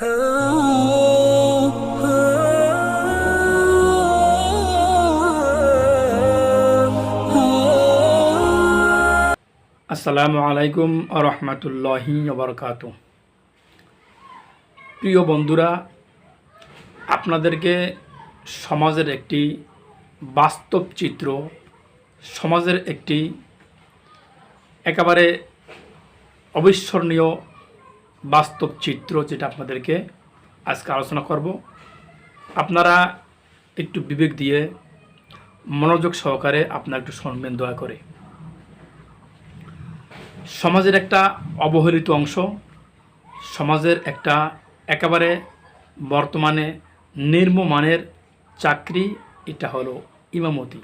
আসসালামু আলাইকুম রহমতুল্লাহি বরকাত প্রিয় বন্ধুরা, আপনাদেরকে সমাজের একটি বাস্তব চিত্র, সমাজের একটি একেবারে অবিস্মরণীয় বাস্তব চিত্র যেটা আপনাদেরকে আজকে আলোচনা করব। আপনারা একটু বিবেক দিয়ে মনোযোগ সহকারে আপনারা একটু শুনবেন, দয়া করে। সমাজের একটা অবহেলিত অংশ, সমাজের একটা একেবারে বর্তমানে নির্মমানের চাকরি, এটা হলো ইমামতি।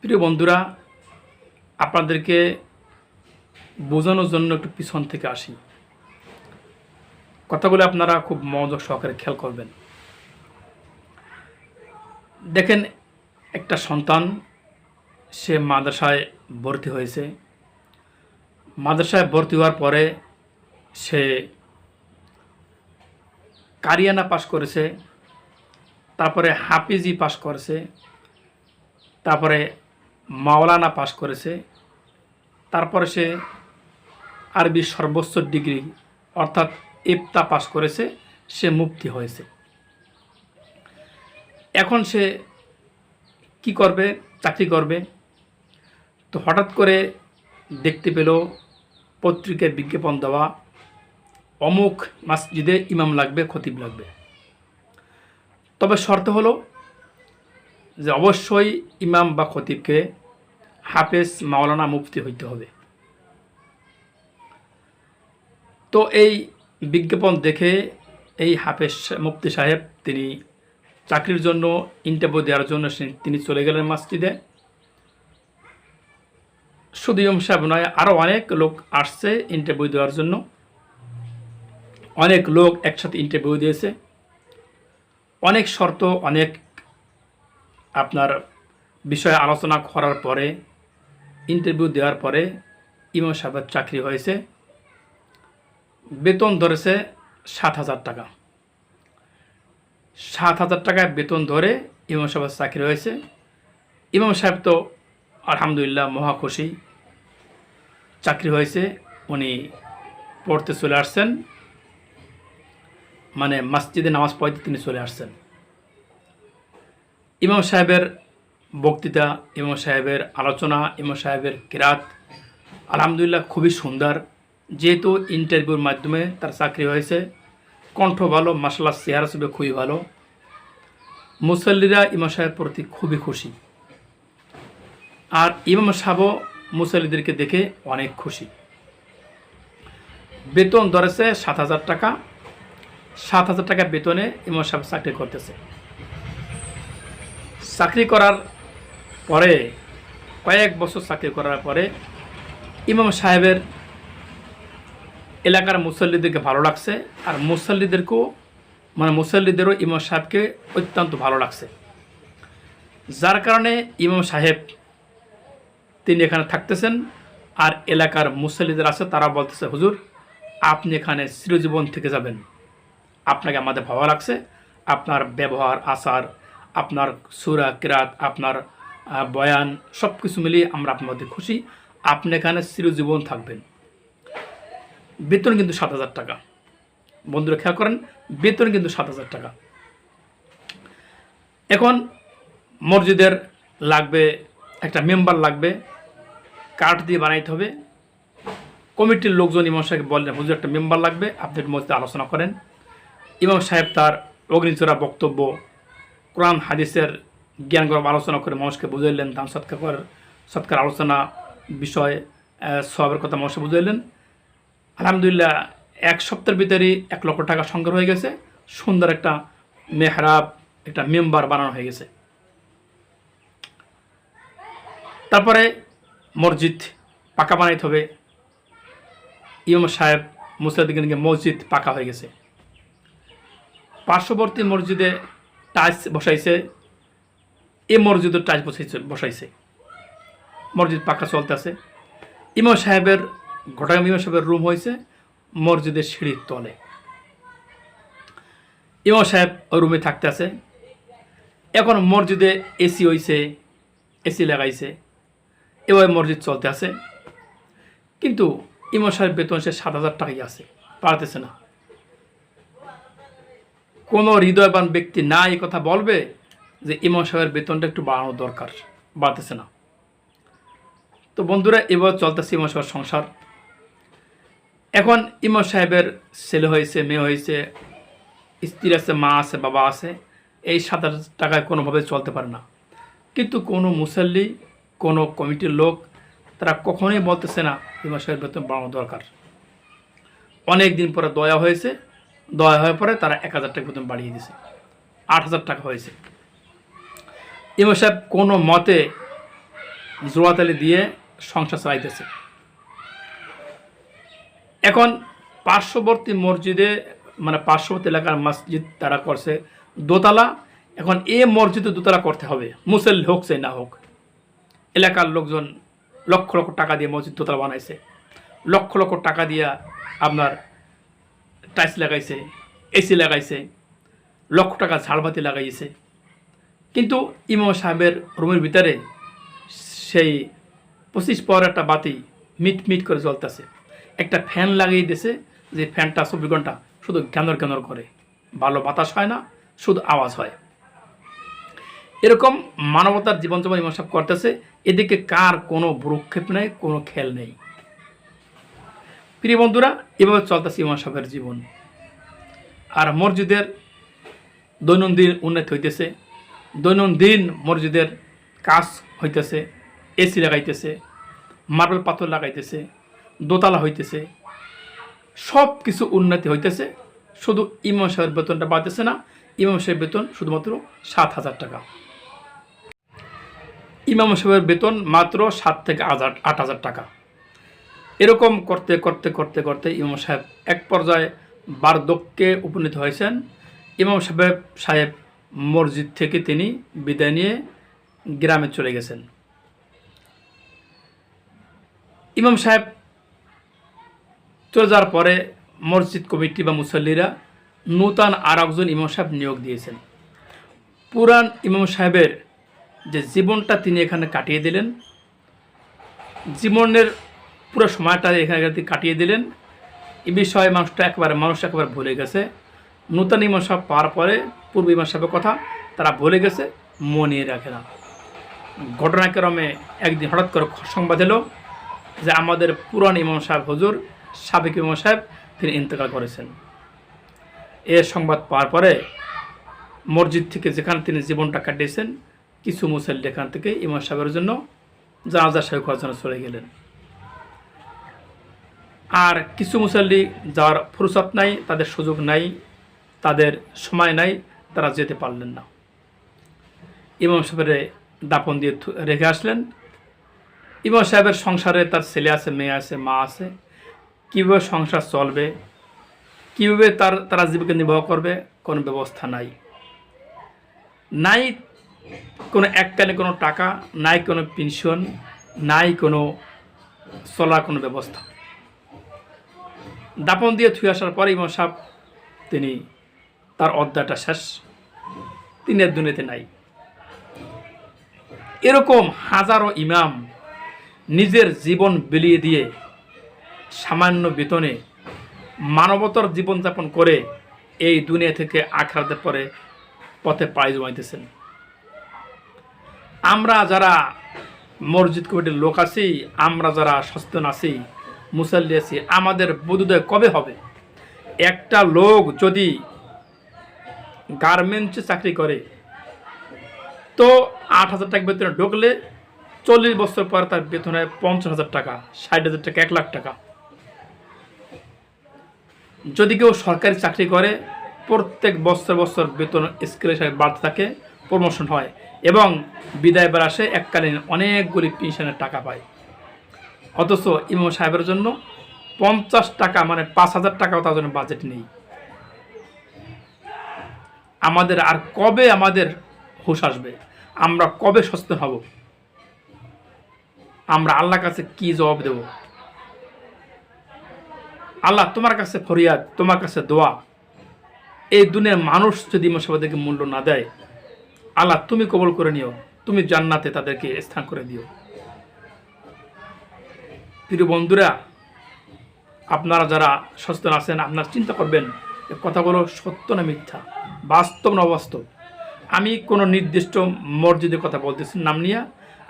প্রিয় বন্ধুরা, আপনাদেরকে বোঝানোর জন্য একটু পিছন থেকে আসি। কথাগুলো আপনারা খুব মনোযোগ সহকারে খেয়াল করবেন। দেখেন, একটা সন্তান, সে মাদ্রাসায় ভর্তি হয়েছে। মাদ্রাসায় ভর্তি হওয়ার পরে সে কারিয়ানা পাশ করেছে, তারপরে হাফিজি পাশ করেছে, তারপরে মাওলানা পাশ করেছে, তারপরে সে আরবি সর্বোচ্চ ডিগ্রি অর্থাৎ ইফতা পাশ করেছে, সে মুক্তি হয়েছে। এখন সে কি করবে, চাকরি করবে? তো হঠাৎ করে দেখতে পেল পত্রিকায় বিজ্ঞাপন দেওয়া, অমুক মসজিদে ইমাম লাগবে, খতিব লাগবে। তবে শর্ত হলো যে অবশ্যই ইমাম বা খতিবকে হাফেজ মাওলানা মুফতি হইতে হবে। তো এই বিজ্ঞাপন দেখে এই হাফেজ মুফতি সাহেব তিনি চাকরির জন্য ইন্টারভিউ দেওয়ার জন্য তিনি চলে গেলেন মসজিদে। শুধু ইমাম সাহেব নয় আরও অনেক লোক আসছে ইন্টারভিউ দেওয়ার জন্য। অনেক লোক একসাথে ইন্টারভিউ দিয়েছে। অনেক শর্ত, অনেক আপনার বিষয়ে আলোচনা করার পরে ইন্টারভিউ দেওয়ার পরে ইমাম সাহেবের চাকরি হয়েছে। বেতন ধরেছে সাত হাজার টাকা। সাত হাজার টাকায় বেতন ধরে ইমাম সাহেবের চাকরি হয়েছে। ইমাম সাহেব তো আলহামদুলিল্লাহ মহা খুশি। চাকরি হয়েছে, উনি পড়তে চলে আসছেন। মানে মসজিদে নামাজ পড়তে তিনি চলে আসছেন। ইমাম সাহেবের বক্তৃতা, ইমাম সাহেবের আলোচনা, ইমাম সাহেবের কিরাত আলহামদুলিল্লাহ খুবই সুন্দর। যেহেতু ইন্টারভিউর মাধ্যমে তার চাকরি হয়েছে, কণ্ঠ ভালো মাসাল্লাহ চেহারা ছবি খুবই ভালো। মুসল্লিরা ইমাম সাহেবের প্রতি খুবই খুশি। আর ইমাম সাহেবও মুসল্লিদেরকে দেখে অনেক খুশি। বেতন ধরেছে সাত হাজার টাকা। সাত হাজার টাকা বেতনে ইমাম সাহেব চাকরি করতেছে। চাকরি করার পরে, কয়েক বছর চাকরি করার পরে ইমাম সাহেবের এলাকার মুসল্লিদেরকে ভালো লাগছে, আর মুসল্লিদেরকেও মানে মুসল্লিদেরও ইমাম সাহেবকে অত্যন্ত ভালো লাগছে। যার কারণে ইমাম সাহেব তিনি এখানে থাকতেছেন, আর এলাকার মুসল্লিদের আছে, তারা বলতেছে, হুজুর, আপনি এখানে চিরজীবন থেকে যাবেন। আপনাকে আমাদের ভালো লাগছে, আপনার ব্যবহার, আচার, আপনার সুরা, কিরাত, আপনার বয়ান সব কিছু মিলিয়ে আমরা আপনার মধ্যে খুশি। আপনি এখানে চিরজীবন থাকবেন। বেতন কিন্তু সাত হাজার টাকা। বন্ধুরা খেয়াল করেন, বেতন কিন্তু সাত হাজার টাকা। এখন মসজিদের লাগবে, একটা মেম্বার লাগবে কার্ড দিয়ে বানাইতে হবে। কমিটির লোকজন ইমাম সাহেব বললেন, হুজুর, একটা মেম্বার লাগবে, আপনি মসজিদে আলোচনা করেন। ইমাম সাহেব তার অগ্নিচোরা বক্তব্য, কোরআন, হাদিসের জ্ঞান গরম আলোচনা করে মানুষকে বুঝাইলেন, দান সৎকার সৎকার আলোচনা বিষয় সবের কথা মানুষকে বুঝাইলেন। আলহামদুলিল্লাহ, এক সপ্তাহের ভিতরেই এক লক্ষ টাকা সংগ্রহ হয়ে গেছে। সুন্দর একটা মেহরাব, একটা মেম্বার বানানো হয়ে গেছে। তারপরে মসজিদ পাকা বানাইতে হবে। ইমাম সাহেব মুসলিদিকে মসজিদ পাকা হয়ে গেছে। পার্শ্ববর্তী মসজিদে টাইলস বসাইছে। এ মসজিদও টাইলস বসাইছে বসাইছে। মসজিদ পাকা চলতেছে। ইমাম সাহেবের ঘটনা ইমাম সাহেবের রুম হয়েছে, মসজিদের সিঁড়ির তলে। ইমাম সাহেব ওই রুমে থাকতে আছে। এখন মসজিদে এসি হইছে এসি লাগাইছে। এভাবে মসজিদ চলতে আছে। কিন্তু ইমাম সাহেব বেতন সে সাত হাজার টাকাই আছে, পারতেছে না। কোনো হৃদয়বান ব্যক্তি না এই কথা বলবে যে ইমাম সাহেবের বেতনটা একটু বাড়ানো দরকার, বাড়তেছে না। তো বন্ধুরা এবার চলতেছে ইমাম সাহেবের সংসার। এখন ইমাম সাহেবের ছেলে হয়েছে, মেয়ে হয়েছে, স্ত্রী আছে, মা আছে, বাবা আছে, এই সাত হাজার টাকায় কোনোভাবে চলতে পারে না। কিন্তু কোনো মুসল্লি, কোনো কমিটির লোক, তারা কখনোই বলতেছে না ইমাম সাহেবের বেতন বাড়ানো দরকার। অনেক দিন পরে দয়া হয়েছে, দয়া হয়ে পরে তারা এক হাজার টাকা বেতন বাড়িয়ে দিয়েছে, আট হাজার টাকা হয়েছে। ইমাম সাহেব কোনো মতে জোয়াতালি দিয়ে সংসার চালাইতেছে। এখন পার্শ্ববর্তী মসজিদে মানে পার্শ্ববর্তী এলাকার মসজিদ তারা করছে দোতলা। এখন এ মসজিদে দোতলা করতে হবে মুসেল হোক সে না হোক। এলাকার লোকজন লক্ষ লক্ষ টাকা দিয়ে মসজিদ দোতলা বানাইছে। লক্ষ লক্ষ টাকা দিয়া আপনার টাইলস লাগাইছে এসি লাগাইছে, লক্ষ টাকা ঝাড়বাতি লাগাইছে। কিন্তু ইমাম সাহেবের রুমের ভিতরে সেই পঁচিশ পাওয়ার একটা বাতি মিট মিট করে জ্বলতেছে। একটা ফ্যান লাগিয়ে দিয়েছে যে ফ্যানটা চব্বিশ ঘণ্টা শুধু গ্যানর গ্যানর করে। ভালো বাতাস হয় না, শুধু আওয়াজ হয়। এরকম মানবতার জীবনযাপন ইমাম করতেছে, এদিকে কার কোনো ভ্রুক্ষেপ নেই, কোনো খেল নেই। প্রিয় বন্ধুরা, এভাবে চলতেছে ইমাম জীবন। আর মসজিদের দৈনন্দিন উন্নতি হইতেছে, দৈনন্দিন মসজিদের কাজ হইতেছে, এসি লাগাইতেছে, মার্বেল পাথর লাগাইতেছে দোতলা হইতেছে। সব কিছু উন্নতি হইতেছে। শুধু ইমাম সাহেবের বেতনটা বাড়তেছে না, ইমাম সাহেবের বেতন শুধুমাত্র সাত হাজার টাকা। ইমাম সাহেবের বেতন মাত্র সাত থেকে হাজার আট হাজার টাকা। এরকম করতে করতে করতে করতে ইমাম সাহেব এক পর্যায়ে বার্ধক্যে উপনীত হয়েছেন। ইমাম সাহেব সাহেব মসজিদ থেকে তিনি বিদায় নিয়ে গ্রামে চলে গেছেন। ইমাম সাহেব চলে যাওয়ার পরে মসজিদ কমিটি বা মুসল্লিরা নূতন আর একজন ইমাম সাহেব নিয়োগ দিয়েছেন। পুরান ইমাম সাহেবের যে জীবনটা তিনি এখানে কাটিয়ে দিলেন, জীবনের পুরো সময়টা এখানে তিনি কাটিয়ে দিলেন। এ বিষয়ে মানুষটা একবারে, মানুষ একেবারে ভুলে গেছে। নূতন ইমাম সাহেব পাওয়ার পরে পূর্ব ইমাম সাহেবের কথা তারা ভুলে গেছে মনে রাখে না। ঘটনাক্রমে একদিন হঠাৎ করে সংবাদ এলো যে আমাদের পুরান ইমাম সাহেব হুজুর সাবেক ইমাম সাহেব তিনি ইন্তেকাল করেছেন। এর সংবাদ পাওয়ার পরে মসজিদ থেকে যেখানে তিনি জীবনটা কাটিয়েছেন, কিছু মুসল্লি এখান থেকে ইমাম সাহেবের জন্য জানাজা সাহেব করার জন্য চলে গেলেন। আর কিছু মুসল্লি যার ফুরসত নাই, তাদের সুযোগ নাই, তাদের সময় নাই, তারা যেতে পারলেন না। ইমাম সাহেবের দাপন দিয়ে রেখে আসলেন। ইমাম সাহেবের সংসারে তার ছেলে আছে, মেয়ে আছে, মা আছে। কীভাবে সংসার চলবে? কীভাবে তার, তারা জীবিকা নির্বাহ করবে? কোনো ব্যবস্থা নাই। নাই কোনো এককালে কোনো টাকা, নাই কোনো পেনশন নাই কোনো চলার কোনো ব্যবস্থা। দাপন দিয়ে থুয়ে আসার পরে ইমাম সাহেব, তিনি তার অধ্যায়টা শেষ। তিনি আর দুনিয়াতে নাই। এরকম হাজারো ইমাম নিজের জীবন বিলিয়ে দিয়ে সামান্য বেতনে মানবতার জীবনযাপন করে এই দুনিয়া থেকে আখড়াতে পরে পথে পাড়ি জমাইতেছেন। আমরা যারা মসজিদ কমিটির লোক আছি, আমরা যারা সচেতন আছি, মুসল্লি আছি, আমাদের বোধোদয় কবে হবে? একটা লোক যদি গার্মেন্টসে চাকরি করে, তো আট হাজার টাকা বেতনে ঢুকলে চল্লিশ বছর পর তার বেতন পঞ্চাশ হাজার টাকা, ষাট হাজার টাকা, এক লাখ টাকা। যদি কেউ সরকারি চাকরি করে, প্রত্যেক বছর বছর বেতন স্কেল হিসাবে বাড়তে থাকে প্রমোশন হয় এবং বিদায় বেলা আসে, এককালীন অনেকগুলি পেনশনের টাকা পায়। অথচ ইমাম সাহেবের জন্য পঞ্চাশ টাকা মানে পাঁচ হাজার টাকাও তার জন্য বাজেট নেই। আমাদের আর কবে আমাদের হুশ আসবে? আমরা কবে সচেতন হব? আমরা আল্লাহর কাছে কি জবাব দেব? আল্লাহ তোমার কাছে ফরিয়াদ, তোমার কাছে দোয়া। এই দুনিয়ার মানুষ যদি ইমাম সাহেবদেরকে মূল্য না দেয়, আল্লাহ তুমি কবল করে নিও, তুমি জান্নাতে তাদেরকে স্থান করে দিও। প্রিয় বন্ধুরা, আপনারা যারা সচেতন আছেন, আপনারা চিন্তা করবেন কথাগুলো সত্য না মিথ্যা? বাস্তব না অবাস্তব? আমি কোনো নির্দিষ্ট মসজিদের কথা বলতেছি, নাম নিয়ে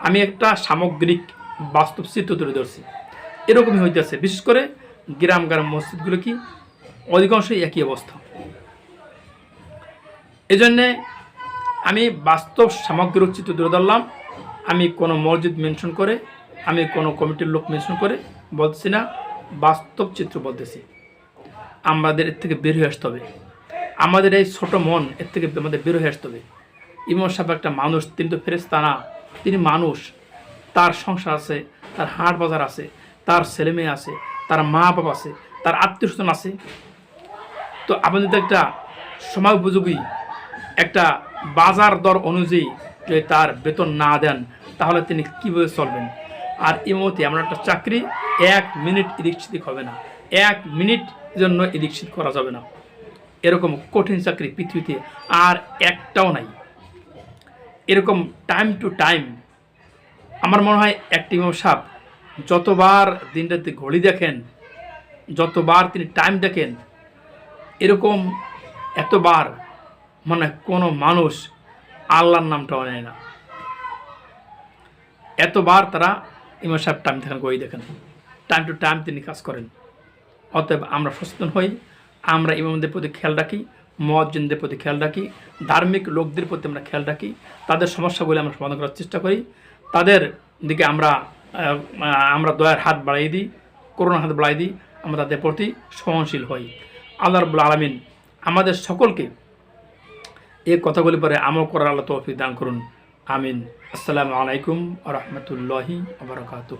আমি একটা সামগ্রিক বাস্তব চিত্র তুলে ধরছি। এরকমই হইতেছে। বিশেষ করে গ্রাম গ্রাম মসজিদগুলো কি অধিকাংশই একই অবস্থা। এজন্যে আমি বাস্তব সামগ্রিক চিত্র তুলে ধরলাম। আমি কোনো মসজিদ মেনশন করে, আমি কোনো কমিটির লোক মেনশন করে বলছি না, বাস্তব চিত্র বলতেছি। আমাদের এর থেকে বের হয়ে আসতে হবে। আমাদের এই ছোট মন এর থেকে আমাদের বের হয়ে আসতে হবে। ইমাম সাহেব একটা মানুষ, তিনি তো ফেরেস্তা না। তিনি মানুষ। তার সংসার আছে, তার হাট বাজার আছে, তার ছেলে মেয়ে আছে তার মা বাবা আছে, তার আত্মীয় স্বজন আছে। তো আপনি যদি একটা সময় উপযোগী একটা বাজার দর অনুযায়ী যদি তার বেতন না দেন, তাহলে তিনি কীভাবে চলবেন? আর ইমতি এমন একটা চাকরি এক মিনিট ইদিক হবে না। এক মিনিট জন্য ইদিক করা যাবে না। এরকম কঠিন চাকরি পৃথিবীতে আর একটাও নাই। এরকম টাইম টু টাইম আমার মনে হয় একটি সাহেব যতবার দিনটাতে ঘড়ি দেখেন, যতবার তিনি টাইম দেখেন, এরকম এতবার মানে কোনো মানুষ আল্লাহর নামটাও নেয় না। এতবার তারা ইমাম সাহেব টাইম দেখেন গই দেখেন। টাইম টু টাইম তিনি কাজ করেন। অতএব আমরা সচেতন হই, আমরা ইমামদের প্রতি খেয়াল রাখি মহাজ্জিনদের প্রতি খেয়াল রাখি, ধার্মিক লোকদের প্রতি আমরা খেয়াল রাখি, তাদের সমস্যাগুলি আমরা সমাধান করার চেষ্টা করি। তাদের দিকে আমরা আমরা দয়ার হাত বাড়াই দিই করোনার হাত বাড়াই দিই, আমরা তাদের প্রতি সহনশীল হই। আল্লাহ রবুল আলমিন আমাদের সকলকে এই কথাগুলি পরে আমল করার আল্লাহ তৌফিক দান করুন। আমিন। আসসালামু আলাইকুম রহমতুল্লাহি আবরকাত